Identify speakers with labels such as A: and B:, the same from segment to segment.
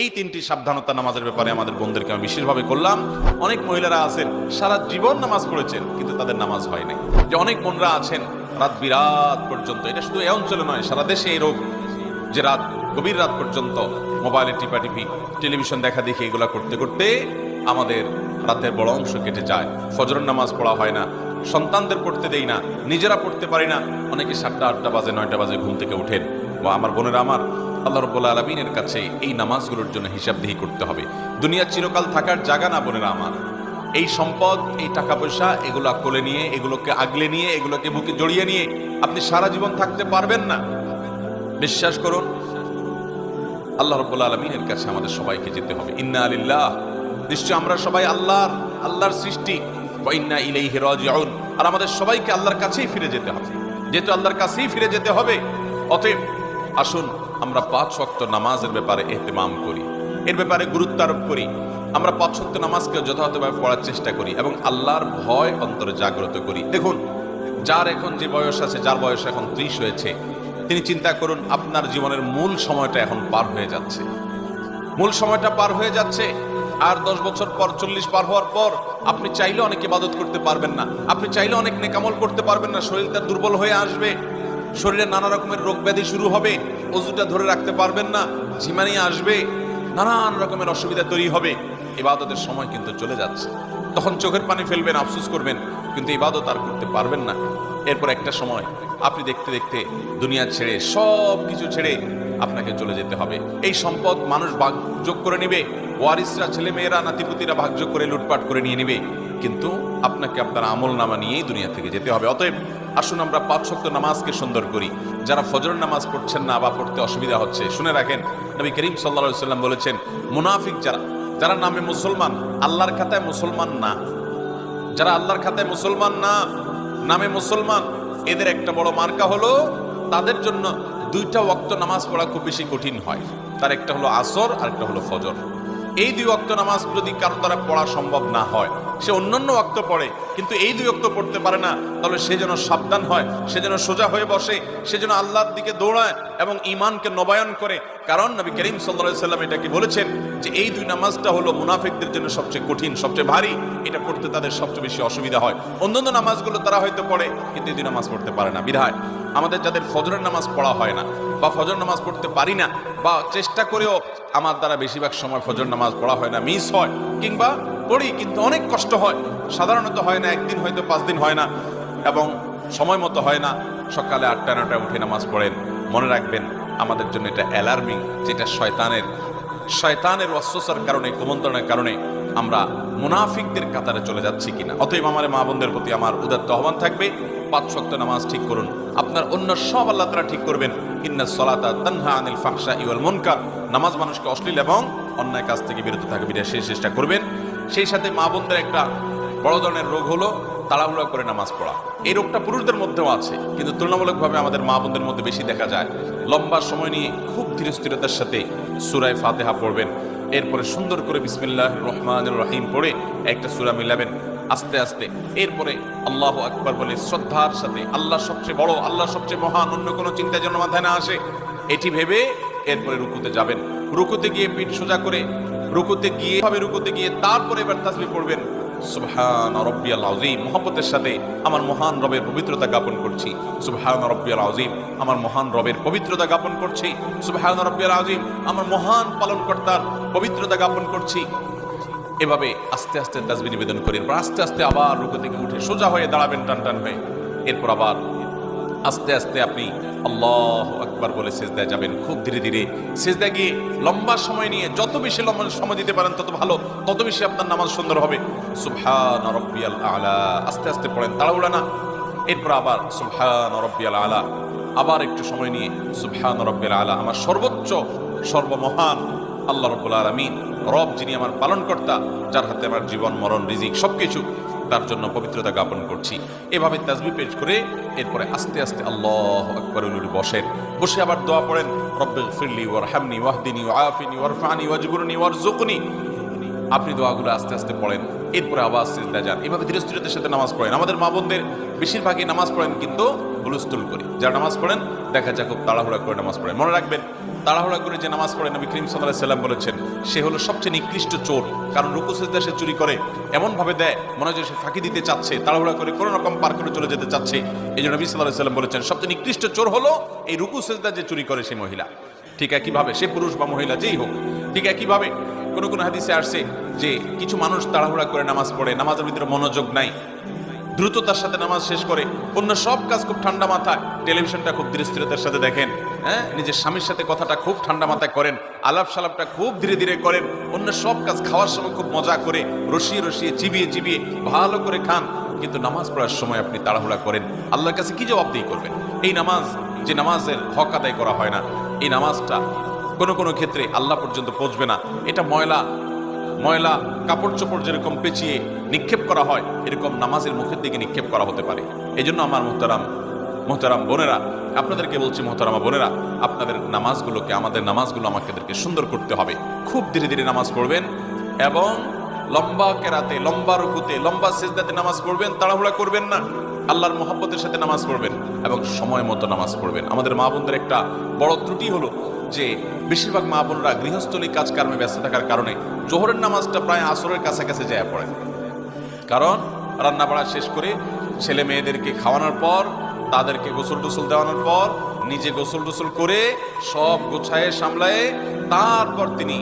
A: এই তিনটি সাবধানতা নামাজের ব্যাপারে আমাদের বোনদেরকে আমি বিশেষভাবে করলাম। অনেক মহিলারা আছেন, সারা জীবন নামাজ পড়েছেন, কিন্তু তাদের নামাজ হয় নাই। যে অনেক বোনরা আছেন, রাত বিরাত পর্যন্ত, এটা শুধু এই অঞ্চলে নয়, সারা দেশে এই রোগ। যে রাত, গভীর রাত পর্যন্ত মোবাইলে টিপাটিপি, টেলিভিশন দেখা দেখি এগুলা করতে করতে আমাদের রাতের বড় অংশ কেটে যায়। ফজরের নামাজ পড়া হয় না, সন্তানদের পড়তে দেই না, নিজেরা পড়তে পারি না। অনেকে সাতটা, আটটা বাজে, নয়টা বাজে ঘুম থেকে ওঠেন। বা আমার বোনেরা, আমার আল্লাহ রব্বুল্লা আলমিনের কাছে এই নামাজগুলোর জন্য হিসাবদিহি করতে হবে। দুনিয়া চিরকাল থাকার জায়গা না বোনেরা আমার। এই সম্পদ, এই টাকা পয়সা এগুলো কোলে নিয়ে, এগুলোকে আগলে নিয়ে, এগুলোকে বুকে জড়িয়ে নিয়ে আপনি সারা জীবন থাকতে পারবেন না। বিশ্বাস করুন, আল্লাহ রব্বুল্লা আলমিনের কাছে আমাদের সবাইকে যেতে হবে। ইন্না আলিল্লাহ নিশ্চয় আমরা সবাই আল্লাহর আল্লাহর সৃষ্টি। ইন্না ইলাইহি রাজিউন, আর আমাদের সবাইকে আল্লাহর কাছেই ফিরে যেতে হবে। যেহেতু আল্লাহর কাছেই ফিরে যেতে হবে, অতএব আসুন, আমরা পাঁচ শক্ত নামাজের ব্যাপারে এহতেমাম করি। এর ব্যাপারে গুরুত্ব আরোপ করি। আমরা পাঁচ ওয়াক্ত নামাজকে যথাযথভাবে পড়ার চেষ্টা করি এবং আল্লাহর ভয় অন্তরে জাগ্রত করি। দেখুন, যার এখন যে বয়স আছে, যার বয়স এখন ত্রিশ হয়েছে, তিনি চিন্তা করুন, আপনার জীবনের মূল সময়টা এখন পার হয়ে যাচ্ছে। মূল সময়টা পার হয়ে যাচ্ছে, আর দশ বছর পর, চল্লিশ পার হওয়ার পর, আপনি চাইলে অনেক ইবাদত করতে পারবেন না। আপনি চাইলে অনেক নেকামল করতে পারবেন না, শরীরটা দুর্বল হয়ে আসবে। শরীরে নানা রকমের রোগ ব্যাধি শুরু হবে, অজুটা ধরে রাখতে পারবেন না, ঝিমানি আসবে, নানান রকমের অসুবিধা তৈরি হবে। ইবাদতের সময় কিন্তু চলে যাচ্ছে। তখন চোখের পানি ফেলবেন, আফসোস করবেন, কিন্তু ইবাদত আর করতে পারবেন না। এরপর একটা সময়, আপনি দেখতে দেখতে দুনিয়া ছেড়ে সব কিছু ছেড়ে আপনাকে চলে যেতে হবে। এই সম্পদ মানুষ ভাগযোগ করে নিবে, ওয়ারিসরা ছেলে মেয়েরা নাতিপুতিরা ভাগযোগ করে লুটপাট করে নিয়ে নিবে। কিন্তু আপনাকে আপনার আমল নামা নিয়েই দুনিয়া থেকে যেতে হবে। অতএব আসুন আমরা পাঁচ শক্ত নামাজকে সুন্দর করি। যারা ফজর নামাজ পড়ছেন না বা পড়তে অসুবিধা হচ্ছে, শুনে রাখেন, নবী করিম সাল্লা সাল্লাম বলেছেন, মুনাফিক যারা যারা নামে মুসলমান, আল্লাহর খাতায় মুসলমান না, যারা আল্লাহর খাতায় মুসলমান না, নামে মুসলমান, এদের একটা বড় মার্কা হলো, তাদের জন্য দুইটা ওয়াক্ত নামাজ পড়া খুব বেশি কঠিন হয়। তার একটা হলো আসর আর একটা হলো ফজর। এই দুই ওয়াক্ত নামাজ যদি কারও দ্বারা পড়া সম্ভব না হয় সে অন্যান্য ওয়াক্ত পড়ে, কিন্তু এই দুই ওয়াক্ত পড়তে পারে না। তাহলে সে যেন সাবধান হয়, সে যেন সোজা হয়ে বসে, সে যেন আল্লাহর দিকে দৌড়ায় এবং ইমানকে নবায়ন করে। কারণ নবী করিম সাল্লা সাল্লাম এটাকে বলেছেন যে এই দুই নামাজটা হলো মুনাফিকদের জন্য সবচেয়ে কঠিন, সবচেয়ে ভারী। এটা পড়তে তাদের সবচেয়ে বেশি অসুবিধা হয়। অন্যান্য নামাজগুলো তারা হয়তো পড়ে, কিন্তু এই দুই নামাজ পড়তে পারে না। বিধায় আমাদের যাদের ফজরের নামাজ পড়া হয় না বা ফজর নামাজ পড়তে পারি না বা চেষ্টা করেও আমার দ্বারা বেশিরভাগ সময় ফজর নামাজ পড়া হয় না, মিস হয়, কিংবা পড়ি, কিন্তু অনেক কষ্ট হয়। সাধারণত হয় না, একদিন হয়তো পাঁচ দিন হয় না, এবং সময় মতো হয় না। সকালে আটটা নটায় উঠে নামাজ পড়েন। মনে রাখবেন, আমাদের জন্য এটা অ্যালার্মিং যেটা শয়তানের শয়তানের অস্বসার কারণে, কুমন্ত্রণের কারণে আমরা মুনাফিকদের কাতারে চলে যাচ্ছি কিনা। অতএব আমার মা বোনদের প্রতি আমার উদাত্ত আহ্বান থাকবে, পাঁচ শক্ত নামাজ ঠিক করুন। আপনার অন্য সব আল্লাহ তারা ঠিক করবেন। ইন্না সলাতা তানহা আনিল ফাহশা ইউল মুনকার। নামাজ মানুষকে অশ্লীল এবং অন্যায় কাজ থেকে বিরত থাকবে এটা সেই চেষ্টা করবেন। সেই সাথে মা বোনদের একটা বড় ধরনের রোগ হলো, তাড়াহুড়া করে নামাজ পড়া। এই রোগটা পুরুষদের মধ্যেও আছে, কিন্তু তুলনামূলকভাবে আমাদের মা বোনদের মধ্যে বেশি দেখা যায়। লম্বা সময় নিয়ে খুব ধীর স্থিরতার সাথে সুরায় ফাতেহা পড়বেন। এরপরে সুন্দর করে বিসমিল্লাহ রহমান রহিম পড়ে একটা সুরা মিলাবেন আস্তে আস্তে। এরপরে আল্লাহ আকবার বলে শ্রদ্ধার সাথে, আল্লাহ সবচেয়ে বড়, আল্লাহ সবচেয়ে মহান, অন্য কোনো চিন্তা যেন মাথায় না আসে। এটি ভেবে এরপরে রুকুতে যাবেন। রুকুতে গিয়ে পিঠ সোজা করে রুকুতে গিয়ে ভাবে রুকুতে গিয়ে তারপরে এবার তাসবি পড়বেন। সুবহান রব্বিয়াল আযীম। মোহাম্মতের সাথে আমার মহান রবের পবিত্রতা জ্ঞাপন করছি। সুবহান রব্বিয়াল আযীম। আমার মহান রবের পবিত্রতা জ্ঞাপন করছি। সুবহান রব্বিয়াল আযীম। আমার মহান পালনকর্তার পবিত্রতা জ্ঞাপন করছি। এভাবে আস্তে আস্তে তাজবি নিবেদন করি। আস্তে আস্তে আবার রুকু থেকে উঠে সোজা হয়ে দাঁড়াবেন, টান টান হয়ে। এরপর আবার আস্তে আস্তে আপনি আল্লাহ আকবার বলে সেজদায় যাবেন। খুব ধীরে ধীরে সেজদা গিয়ে লম্বা সময় নিয়ে যত বেশি লম্বা সময় দিতে পারেন, তত ভালো, তত বেশি আপনার নামাজ সুন্দর হবে। সুবহান রব্বিয়াল আলা। আস্তে আস্তে পড়েন, তাড়াহুড়া না। এরপর আবার সুবহান রব্বিয়াল আলা। আবার একটু সময় নিয়ে সুবহান রব্বিয়াল আলা। আমার সর্বোচ্চ, সর্বমহান আল্লাহ রব্বুল আলমিন, রব যিনি আমার পালনকর্তা, যার হাতে আমার জীবন, মরণ, রিজিক সবকিছু তার জন্য পবিত্রতা জ্ঞাপন করছি। এভাবে তাজবি পেশ করে এরপরে আস্তে আস্তে আল্লাহ আকবর বসেন। বসে আবার দোয়া পড়েন, রব্বিল ফিরলি ওয়ার হামনি ওয়াহদিনী ওয়াফিনী ওয়ারফানি ওয়াজবুরনি ওয়ারজুকনি আপনি দোয়াগুলো আস্তে আস্তে পড়েন, এরপরে আবার সিজদা যান। এভাবে ধীরে স্থিরতার সাথে নামাজ পড়েন। আমাদের মা বোনদের বেশিরভাগই নামাজ পড়েন কিন্তু হুলস্থুল করি। যারা নামাজ পড়েন, দেখা যায় খুব তাড়াহুড়া করে নামাজ পড়েন। মনে রাখবেন তাড়াহুড়া করে যে নামাজ পড়ে নবী করিম সাল্লাহ সাল্লাম বলেছেন, সে হলো সবচেয়ে নিকৃষ্ট চোর। কারণ রুকু সেজদা সে চুরি করে, এমনভাবে দেয়, মনে হয় সে ফাঁকি দিতে চাচ্ছে, তাড়াহুড়া করে কোনো রকম পার করে চলে যেতে চাচ্ছে। এই জন্য নবী সাল্লাহ সাল্লাম বলেছেন, সবচেয়ে নিকৃষ্ট চোর হলো এই রুকু সেজদা যে চুরি করে সে মহিলা। ঠিক একইভাবে সে পুরুষ বা মহিলা যেই হোক, ঠিক একইভাবে কোনো কোনো হাদিসে আসছে যে কিছু মানুষ তাড়াহুড়া করে নামাজ পড়ে, নামাজের ভিতরে মনোযোগ নাই দ্রুততার সাথে নামাজ শেষ করে, অন্য সব কাজ খুব ঠান্ডা মাথায়। টেলিভিশনটা খুব ধীরে স্থিরতার সাথে দেখেন হ্যাঁ? নিজের স্বামীর সাথে কথাটা খুব ঠান্ডা মাথায় করেন আলাপ সালাপটা খুব ধীরে ধীরে করেন, অন্য সব কাজ খাওয়ার সময় খুব মজা করে, রসিয়ে রসিয়ে, চিবিয়ে চিবিয়ে ভালো করে খান। কিন্তু নামাজ পড়ার সময় আপনি তাড়াহুড়া করেন। আল্লাহর কাছে কি দিয়ে করবেন? এই নামাজ, যে নামাজের হক আদায় করা হয় না, এই নামাজটা কোনো কোনো ক্ষেত্রে আল্লাহ পর্যন্ত পৌঁছবে না। এটা ময়লা ময়লা, কাপড় চোপড় যেরকম পেঁচিয়ে নিক্ষেপ করা হয়, এরকম নামাজের মুখের দিকে নিক্ষেপ করা হতে পারে। এই জন্য আমার মোহতারাম মোহতারাম বোনেরা, আপনাদেরকে বলছি মোহতারামা বোনেরা, আপনাদের নামাজগুলোকে, আমাদের নামাজগুলো আমাদেরকে সুন্দর করতে হবে। খুব ধীরে ধীরে নামাজ পড়বেন এবং লম্বা কেরাতে, লম্বা রুকুতে, লম্বা সেজদাতে নামাজ পড়বেন, তাড়াহুড়া করবেন না। আল্লাহর মোহাব্বতের সাথে নামাজ পড়বেন এবং সময় মতো নামাজ পড়বেন। আমাদের মা বোনদের একটা বড় ত্রুটি হলো যে বেশিরভাগ মা বোনরা গৃহস্থলী কাজকর্মে ব্যস্ত থাকার কারণে জোহরের নামাজটা প্রায় আসরের কাছাকাছি যায় পড়ে। কারণ রান্না বাড়া শেষ করে ছেলে মেয়েদেরকে খাওয়ানোর পর, তাদেরকে গোসল টোসল দেওয়ানোর পর, নিজে গোসল টোসল করে সব গোছায় সামলায়ে তারপর তিনি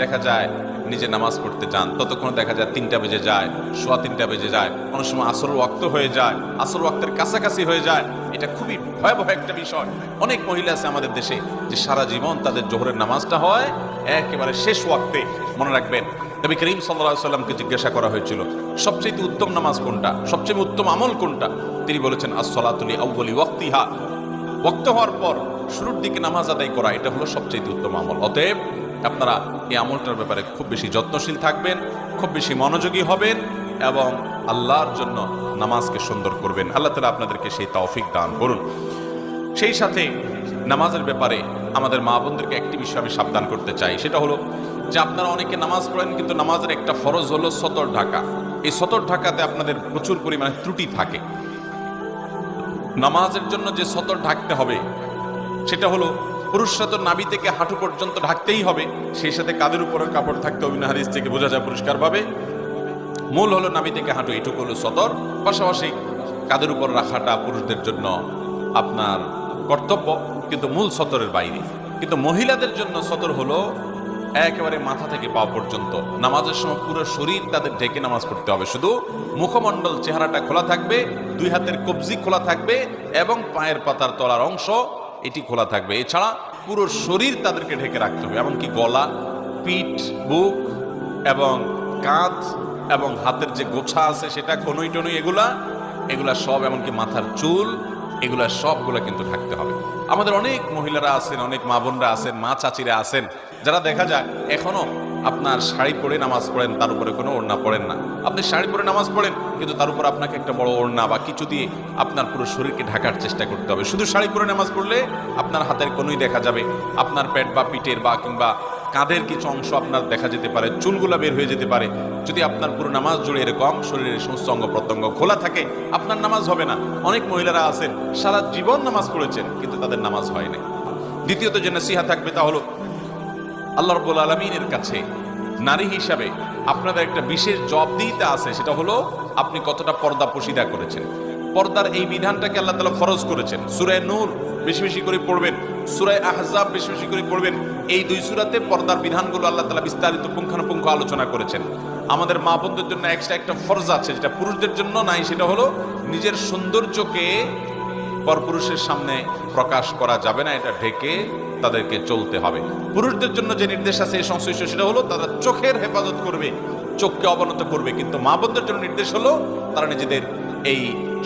A: দেখা যায় নিজে নামাজ পড়তে যান। ততক্ষণ দেখা যায় তিনটা বেজে যায়, সোয়া তিনটা বেজে যায়। কোনো সময় আসর ওয়াক্ত হয়ে যায়, আসর ওয়াক্তের কাছাকাছি হয়ে যায়। এটা খুবই ভয়াবহ একটা বিষয়। অনেক মহিলা আছে আমাদের দেশে যে সারা জীবন তাদের জোহরের নামাজটা হয় একেবারে শেষ ওয়াক্তে। মনে রাখবেন, নবী করিম সাল্লাহ সাল্লামকে জিজ্ঞাসা করা হয়েছিল সবচেয়ে উত্তম নামাজ কোনটা? সবচেয়ে উত্তম আমল কোনটা? তিনি বলেছেন আসলাতুলি আউ্বলি ওয়াক্তিহা। ওক্ত হওয়ার পর শুরুর দিকে নামাজ আদায় করা, এটা হলো সবচেয়ে উত্তম আমল। অতএব আপনারা এই আমলটার ব্যাপারে খুব বেশি যত্নশীল থাকবেন, খুব বেশি মনোযোগী হবেন এবং আল্লাহর জন্য নামাজকে সুন্দর করবেন। আল্লাহ তালা আপনাদেরকে সেই তৌফিক দান করুন। সেই সাথে নামাজের ব্যাপারে আমাদের মা বোনদেরকে একটি বিষয় আমি সাবধান করতে চাই। সেটা হলো যে আপনারা অনেকে নামাজ পড়েন কিন্তু নামাজের একটা ফরজ হলো সতর ঢাকা। এই সতর ঢাকাতে আপনাদের প্রচুর পরিমাণে ত্রুটি থাকে। নামাজের জন্য যে সতর ঢাকতে হবে, সেটা হলো পুরুষরা তো নাবি থেকে হাঁটু পর্যন্ত ঢাকতেই হবে। সেই সাথে কাদের উপরে কাপড় থাকতে হবে না, হাদিস থেকে বোঝা যায় পরিষ্কারভাবে। মূল হলো নাবি থেকে হাঁটু, এটুকু হলো সতর। পাশাপাশি কাদের উপর রাখাটা পুরুষদের জন্য আপনার কর্তব্য, কিন্তু মূল সতরের বাইরে। কিন্তু মহিলাদের জন্য সতর হলো একেবারে মাথা থেকে পা পর্যন্ত। নামাজের সময় পুরো শরীর তাদের ঢেকে নামাজ পড়তে হবে। শুধু মুখমণ্ডল চেহারাটা খোলা থাকবে, দুই হাতের কবজি খোলা থাকবে এবং পায়ের পাতার তলার অংশ এটি খোলা থাকবে। এছাড়া পুরো শরীর তাদেরকে ঢেকে রাখতে হবে, এমনকি গলা, পিঠ, বুক এবং কাঁধ এবং হাতের যে গোছা আছে সেটা কনুই টনুই এগুলা এগুলা সব, এমনকি মাথার চুল, এগুলা সবগুলা কিন্তু থাকতে হবে। আমাদের অনেক মহিলারা আছেন, অনেক মা বোনরা আছেন, মা চাচিরা আছেন, যারা দেখা যায় এখনও আপনার শাড়ি পরে নামাজ পড়েন, তার উপরে কোনো ওড়না পড়েন না। আপনি শাড়ি পরে নামাজ পড়েন, কিন্তু তার উপর আপনাকে একটা বড় ওড়না বা কিছু দিয়ে আপনার পুরো শরীরকে ঢাকার চেষ্টা করতে হবে। শুধু শাড়ি পরে নামাজ পড়লে আপনার হাতের কোনোই দেখা যাবে, আপনার পেট বা পিঠের বা কিংবা কাঁধের কিছু অংশ আপনার দেখা যেতে পারে, চুলগুলা বের হয়ে যেতে পারে। যদি আপনার পুরো নামাজ জুড়ে এরকম শরীরের সমস্ত অঙ্গ প্রত্যঙ্গ খোলা থাকে, আপনার নামাজ হবে না। অনেক মহিলারা আছেন, সারা জীবন নামাজ পড়েছেন, কিন্তু তাদের নামাজ হয় নাই। দ্বিতীয়ত যে নসিহা থাকবে তা হলো আল্লাহ রব্বুল আলমিনের কাছে নারী হিসাবে আপনাদের একটা বিশেষ জবাবদিহিতা আছে, সেটা হলো আপনি কতটা পর্দা পশিদা করেছেন। পর্দার এই বিধানটাকে আল্লাহ তালা ফরজ করেছেন। সুরায় নূর বেশি বেশি করে পড়বেন সুরায় আহজাব বেশি বেশি করে পড়বেন। এই দুই সুরাতে পর্দার বিধানগুলো আল্লাহ তালা বিস্তারিত পুঙ্খানুপুঙ্খ আলোচনা করেছেন। আমাদের মা বোনদের জন্য একটা একটা ফরজ আছে, যেটা পুরুষদের জন্য নাই, সেটা হলো নিজের সৌন্দর্যকে পরপুরুষের সামনে প্রকাশ করা যাবে না, এটা ঢেকে তাদেরকে চলতে হবে। পুরুষদের জন্য যে নির্দেশ আছে, এই সংশ্লিষ্ট সেটা হলো, তারা চোখের হেফাজত করবে, চোখকে অবনত করবে। কিন্তু মা বোনদের জন্য নির্দেশ হলো, তারা নিজেদের এই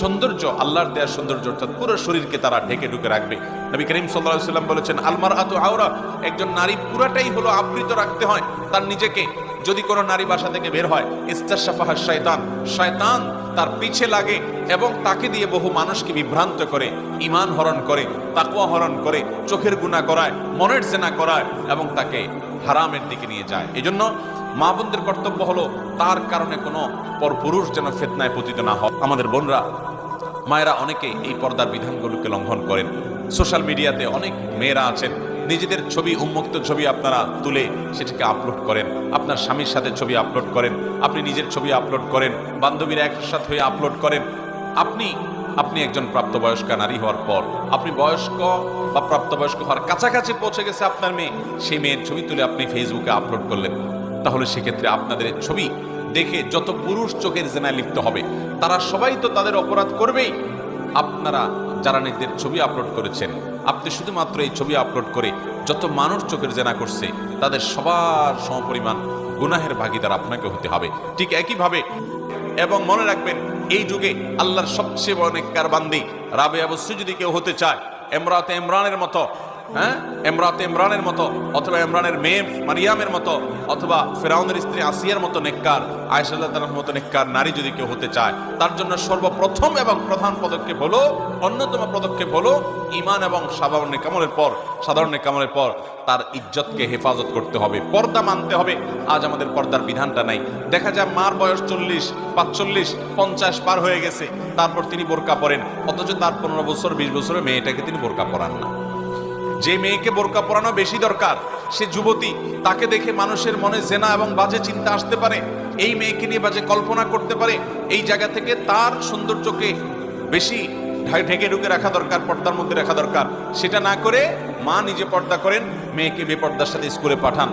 A: সৌন্দর্য, আল্লাহর দেয়ার সৌন্দর্য, অর্থাৎ পুরো শরীরকে তারা ঢেকে ঢুকে রাখবে। নবী করিম সাল্লাহ সাল্লাম বলেছেন আলমার আতু আওরা একজন নারী পুরাটাই হলো আবৃত রাখতে হয়। তার নিজেকে যদি কোনো নারী বাসা থেকে বের হয়, ইস্তাশাফাহা শয়তান শয়তান তার পিছে লাগে এবং তাকে দিয়ে বহু মানুষকে বিভ্রান্ত করে ইমান হরণ করে তাকুয়া হরণ করে, চোখের গুণা করায়, মনের জেনা করায় এবং তাকে হারামের দিকে নিয়ে যায়। এই জন্য মা বোনদের কর্তব্য হলো তার কারণে কোনো পরপুরুষ যেন ফেতনায় পতিত না হয়। আমাদের বোনরা, মায়েরা অনেকে এই পর্দার বিধানগুলোকে লঙ্ঘন করেন। সোশ্যাল মিডিয়াতে অনেক মেয়েরা আছেন নিজেদের ছবি, উন্মুক্ত ছবি আপনারা তুলে সেটাকে আপলোড করেন। আপনার স্বামীর সাথে ছবি আপলোড করেন, আপনি নিজের ছবি আপলোড করেন, বান্ধবীরা একসাথে হয়ে আপলোড করেন। আপনি আপনি একজন প্রাপ্তবয়স্ক নারী হওয়ার পর, আপনি বয়স্ক বা প্রাপ্তবয়স্ক হওয়ার কাছাকাছি পৌঁছে গেছে আপনার মেয়ে, সেই মেয়ের ছবি তুলে আপনি ফেসবুকে আপলোড করলেন। তাহলে সেক্ষেত্রে আপনাদের ছবি দেখে যত পুরুষ চোখের জেনায় লিপ্ত হবে, তারা সবাই তো তাদের অপরাধ করবেই। আপনারা যারা নিজেদের ছবি আপলোড করেছেন। আপনি শুধুমাত্র এই ছবি আপলোড করে যত মানুষ চোখের জেনা করছে, তাদের সবার সমপরিমাণ গুনাহের ভাগিদার আপনাকে হতে হবে। ঠিক একইভাবে এবং মনে রাখবেন, এই যুগে আল্লাহর সবচেয়ে বড় নেককার বান্দি রাবে অবশ্যই যদি কেউ হতে চায়, এমরাতে ইমরানের মতো হ্যাঁ? এমরাতে ইমরানের মতো, অথবা ইমরানের মেয়ে মারিয়ামের মতো, অথবা ফেরাউনের স্ত্রী আসিয়ার মতো নেককার আয়সাল্লাহ মতো নেককার নারী যদি কেউ হতে চায়, তার জন্য সর্বপ্রথম এবং প্রধান পদক্ষেপ হলো, অন্যতম পদক্ষেপ হলো ইমান এবং সাধারণ কামলের পর, সাধারণ কামলের পর তার ইজ্জতকে হেফাজত করতে হবে। পর্দা মানতে হবে। আজ আমাদের পর্দার বিধানটা নাই। দেখা যায় মার বয়স চল্লিশ, পাঁচচল্লিশ, পঞ্চাশ পার হয়ে গেছে। তারপর তিনি বোরকা পরেন। অথচ তার পনেরো বছর, বিশ বছরের মেয়েটাকে তিনি বোরকা পরান না। যে মেয়েকে বোরকা পরানো বেশি দরকার, সে যুবতী, তাকে দেখে মানুষের মনে জেনা এবং বাজে চিন্তা আসতে পারে। এই মেয়েকে নিয়ে বাজে কল্পনা করতে পারে। এই জায়গা থেকে তার সৌন্দর্যকে বেশি ঢেকে ঢুকে রাখা দরকার, পর্দার মধ্যে রাখা দরকার। সেটা না করে মা নিজে পর্দা করেন, মেয়েকে বেপর্দার সাথে স্কুলে পাঠান।